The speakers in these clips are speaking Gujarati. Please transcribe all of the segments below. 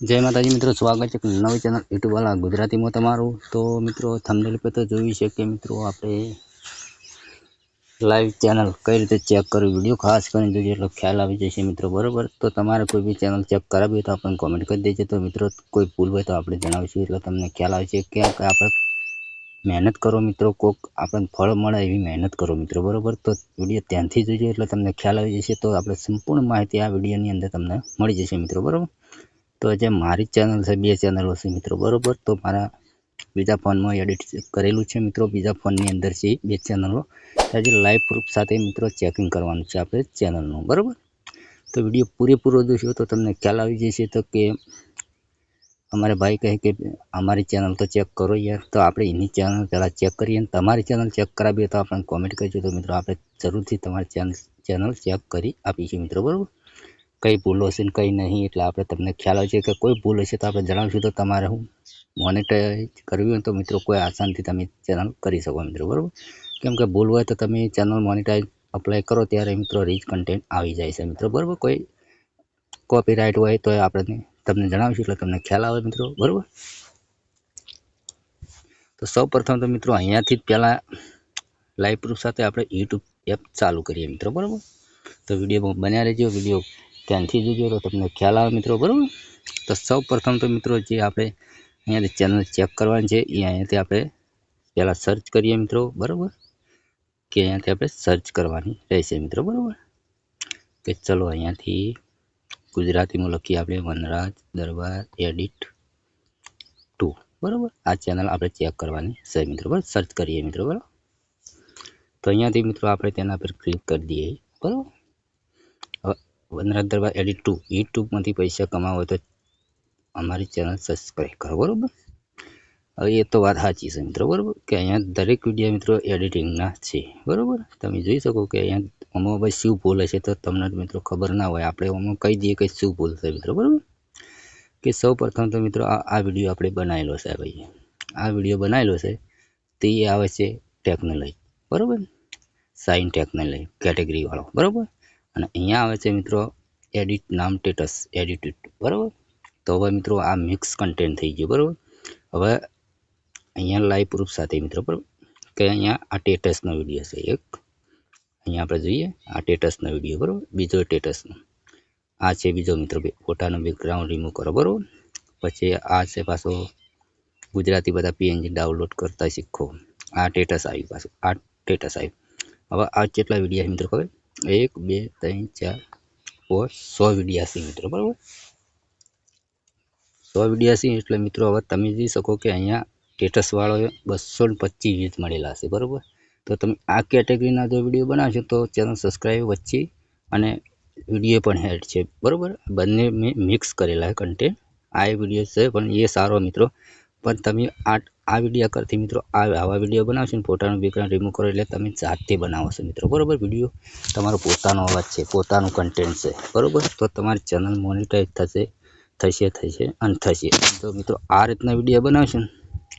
જય માતાજી મિત્રો, સ્વાગત છે નવી ચેનલ યુટ્યુબવાળા ગુજરાતીમાં તમારું. તો મિત્રો થંબનેલ પર તો જોયું છે કે મિત્રો, આપણે લાઈવ ચેનલ કઈ રીતે ચેક કરવી? વીડિયો ખાસ કરીને જોજો, એટલો ખ્યાલ આવી જશે મિત્રો, બરાબર? તો તમારે કોઈ બી ચેનલ ચેક કરાવી હોય તો આપણને કોમેન્ટ કરી દેજો. તો મિત્રો, કોઈ ભૂલ હોય તો આપણે જણાવીશું, એટલે તમને ખ્યાલ આવે છે કે આપણે મહેનત કરો મિત્રો, કોક આપણને ફળ મળે એવી મહેનત કરો મિત્રો, બરાબર? તો વીડિયો ત્યાંથી જોજો, એટલે તમને ખ્યાલ આવી જશે. તો આપણે સંપૂર્ણ માહિતી આ વિડીયોની અંદર તમને મળી જશે મિત્રો, બરાબર? તો જે મારી ચેનલ છે, બે ચેનલો છે મિત્રો, બરાબર? તો મારા બીજા ફોનમાં એડિટ કરેલું છે મિત્રો, બીજા ફોનની અંદર છે બે ચેનલો આજે લાઈવ પ્રૂફ સાથે મિત્રો ચેકિંગ કરવાનું છે આપણે ચેનલનું બરાબર? તો વીડિયો પૂરેપૂરો જોશો તો તમને ખ્યાલ આવી જશે તો કે અમારે ભાઈ કહે કે અમારી ચેનલ તો ચેક કરો યાર. તો આપણે એની ચેનલ પહેલાં ચેક કરીએ અને તમારી ચેનલ ચેક કરાવીએ તો આપણને કોમેન્ટ કરજો. તો મિત્રો, આપણે જરૂરથી તમારી ચેનલ ચેનલ ચેક કરી આપીશું મિત્રો, બરાબર? કઈ ભૂલો હશે ને કઈ નહીં, એટલે આપણે તમને ખ્યાલ આવે છે કે કોઈ ભૂલ હશે તો આપણે જણાવશું. તો તમારે હું મોનેટાઈઝ કરવી હોય તો મિત્રો કોઈ આસાનથી તમે ચેનલ કરી શકો મિત્રો, બરાબર? કેમ કે ભૂલ હોય તો તમે ચેનલ મોનેટાઈઝ અપ્લાય કરો ત્યારે મિત્રો રીચ કન્ટેન્ટ આવી જાય છે મિત્રો, બરાબર? કોઈ કોપીરાઇટ હોય તો આપણે તમને જણાવીશું એટલે તમને ખ્યાલ આવે મિત્રો, બરાબર? તો સૌ પ્રથમ તો મિત્રો અહીંયાથી જ પહેલાં લાઈવ પ્રૂફ સાથે આપણે યુટ્યુબ એપ ચાલુ કરીએ મિત્રો, બરાબર? તો વીડિયો બન્યા રહેજો વીડિયો ત્યાંથી જોજો તો તમને ખ્યાલ આવે મિત્રો, બરાબર? તો સૌ પ્રથમ તો મિત્રો જે આપણે અહીંયાથી ચેનલ ચેક કરવાની છે, એ અહીંયાથી આપણે પહેલાં સર્ચ કરીએ મિત્રો, બરાબર? કે અહીંયાથી આપણે સર્ચ કરવાની રહેશે મિત્રો, બરાબર? કે ચલો અહીંયાથી ગુજરાતીમાં લખીએ આપણે વનરાજ દરબાર એડિટ ટુ બરાબર? આ ચેનલ આપણે ચેક કરવાની છે મિત્રો, બરાબર? સર્ચ કરીએ મિત્રો, બરાબર? તો અહીંયાથી મિત્રો આપણે તેના પર ક્લિક કરી દઈએ, બરાબર? વનરાજ દરબાર એડિટ ટુ યુટ્યુબમાંથી પૈસા કમાવો તો અમારી ચેનલ સબસ્ક્રાઈબ કરો, બરાબર? હવે એ તો વાત સાચી છે મિત્રો, બરાબર? કે અહીંયા દરેક વીડિયો મિત્રો એડિટિંગના છે, બરાબર? તમે જોઈ શકો કે અહીંયા આમાં ભાઈ શું ભૂલ હશે તો તમને મિત્રો ખબર ના હોય. આપણે આમાં કહી દઈએ કે શું ભૂલ છે મિત્રો, બરાબર? કે સૌ પ્રથમ તો મિત્રો આ વીડિયો આપણે બનાવેલો છે ભાઈ આ વીડિયો બનાવેલો છે તે આવે છે ટેકનોલોજી, બરાબર? સાઇન ટેકનોલોજી કેટેગરીવાળો બરાબર? અને અહીંયા આવે છે મિત્રો એડિટ નામ સ્ટેટસ એડિટ બરાબર? તો હવે મિત્રો આ મિક્સ કન્ટેન્ટ થઈ ગયું, બરાબર? હવે અહીંયા લાઈવ પ્રૂફ સાથે મિત્રો, બરાબર? કે અહીંયા આ ટેટસનો વીડિયો છે એક. અહીંયા આપણે જોઈએ, આ ટેટસનો વીડિયો બરાબર? બીજો ટેટસનો આ છે બીજો મિત્રો ફોટાનો બેકગ્રાઉન્ડ રિમૂવ કરો, બરાબર? પછી આ છે પાછો ગુજરાતી બધા પીએનજી ડાઉનલોડ કરતા શીખો. આ ટેટસ આવ્યું પાછું, આ ટેટસ આવ્યું હવે આ કેટલા વીડિયો મિત્રો ખબર? એક, બે, ત્રણ, ચાર ઓર સો વિડીયાસી મિત્રો, બરાબર? સો વિડીયાસી એટલે મિત્રો હવે તમે જોઈ શકો કે અહીંયા સ્ટેટસવાળો બસો ને પચીસ વ્યૂઝ મળેલા છે, બરાબર? તો તમે આ કેટેગરીના જો વીડિયો બનાવશો તો ચેનલ સબસ્ક્રાઈબ વચ્ચે અને વીડિયો પણ હેડ છે, બરાબર? બંને મેં મિક્સ કરેલા છે કન્ટેન્ટ આ વીડિયો છે પણ એ સારો મિત્રો. પણ તમે આ આ વીડિયો કરતી મિત્રો આ આવા વીડિયો બનાવશો ને ફોટાનું બેકગ્રાઉન્ડ રિમૂવ કરો એટલે તમે જાતે બનાવો મિત્રો. બરાબર? વીડિયો તમારો પોતાનો અવાજ છે, પોતાનું કન્ટેન્ટ છે. બરાબર? તો તમારી ચેનલ મોનિટાઈઝ થશે થશે થશે અને થશે. તો મિત્રો આ રીતના વીડિયો બનાવશો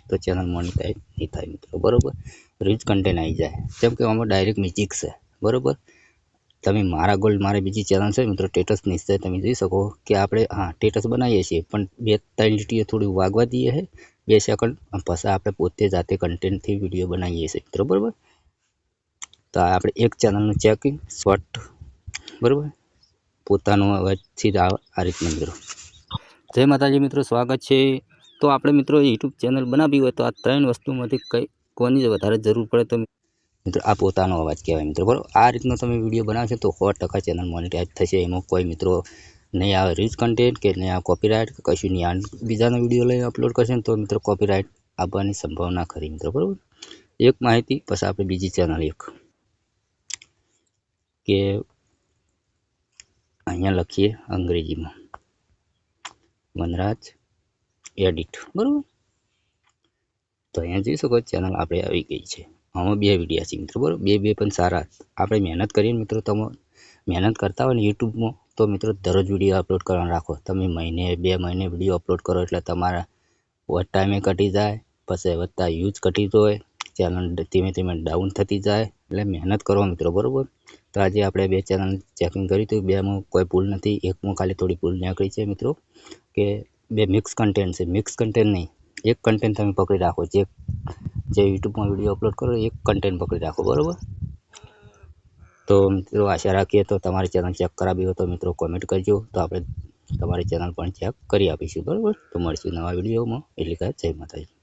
તો ચેનલ મોનિટાઈઝ નહીં થાય મિત્રો. બરાબર? રીચ કન્ટેન્ટ આવી જાય. જેમ કે આમાં ડાયરેક્ટ મ્યુઝિક છે. બરાબર? તમે મારા ગોલ્ડ મારે બીજી ચેનલ છે મિત્રો સ્ટેટસ નીચે તમે જોઈ શકો કે આપણે, હા સ્ટેટસ બનાવીએ છીએ, પણ બે, ત્રણ લીટીઓ થોડી વાગવા દઈએ છે બે સેકન્ડ પછી આપણે પોતે જાતે કન્ટેન્ટથી વીડિયો બનાવીએ છીએ, મિત્રો, બરાબર? તો આપણે એક ચેનલનું ચેકિંગ શોર્ટ બરાબર? પોતાનું અવાજથી જ આ રીતના, મિત્રો. જય માતાજી, મિત્રો, સ્વાગત છે. તો આપણે, મિત્રો યુટ્યુબ ચેનલ બનાવી હોય તો આ ત્રણ વસ્તુમાંથી કઈ, કોની વધારે જરૂર પડે તો મિત્રો, આ પોતાનો અવાજ કહેવાય મિત્રો, બરાબર? આ રીતનો તમે વીડિયો બનાવશો તો સો ટકા ચેનલ મોનિટાઈઝ થશે. એમાં કોઈ મિત્રો નહીં આવે રીચ કન્ટેન્ટ કે નહીં આ કોપીરાઇટ કે કશું નહીં આ બીજાનો વીડિયો લઈને અપલોડ કરશે તો મિત્રો કોપીરાઇટ આપવાની સંભાવના ખરી મિત્રો, બરાબર? એક માહિતી પછી આપણે બીજી ચેનલ એક. કે અહીંયા લખીએ અંગ્રેજીમાં. વનરાજ એડિટ બરાબર? તો અહીંયા જોઈ શકો ચેનલ આપણે આવી ગઈ છે. આમાં બે વિડીયા છે મિત્રો, બરાબર? બે બે પણ સારા. આપણે મહેનત કરીએ મિત્રો તમે. મહેનત કરતા હોય ને યુટ્યુબમાં, તો મિત્રો દરરોજ વીડિયો અપલોડ કરવાનો રાખો. તમે મહિને, બે મહિને વીડિયો અપલોડ કરો એટલે તમારા વોચ ટાઈમે ઘટી જાય, પછી વધતા યુઝ ઘટી જાય ચેનલ ધીમે ધીમે ડાઉન થતી જાય, એટલે મહેનત કરો મિત્રો, બરાબર? તો આજે આપણે બે ચેનલ ચેકિંગ કરી હતી બેમાં કોઈ ભૂલ નથી, એકમાં ખાલી થોડી ભૂલ નીકળી છે મિત્રો, કે બે મિક્સ કન્ટેન્ટ છે. મિક્સ કન્ટેન્ટ નહીં, એક કન્ટેન્ટ તમે પકડી રાખો. જે જે યુટ્યુબમાં વીડિયો અપલોડ કરો એક કન્ટેન્ટ પકડી રાખો, બરાબર? તો મિત્રો, આશા રાખીએ તો તમારી ચેનલ ચેક કરાવી હોય તો મિત્રો કોમેન્ટ કરજો. તો આપણે તમારી ચેનલ પણ ચેક કરી આપીશું, બરાબર? તો મળશું નવા વિડીયોમાં. એટલે કે જય માતાજી.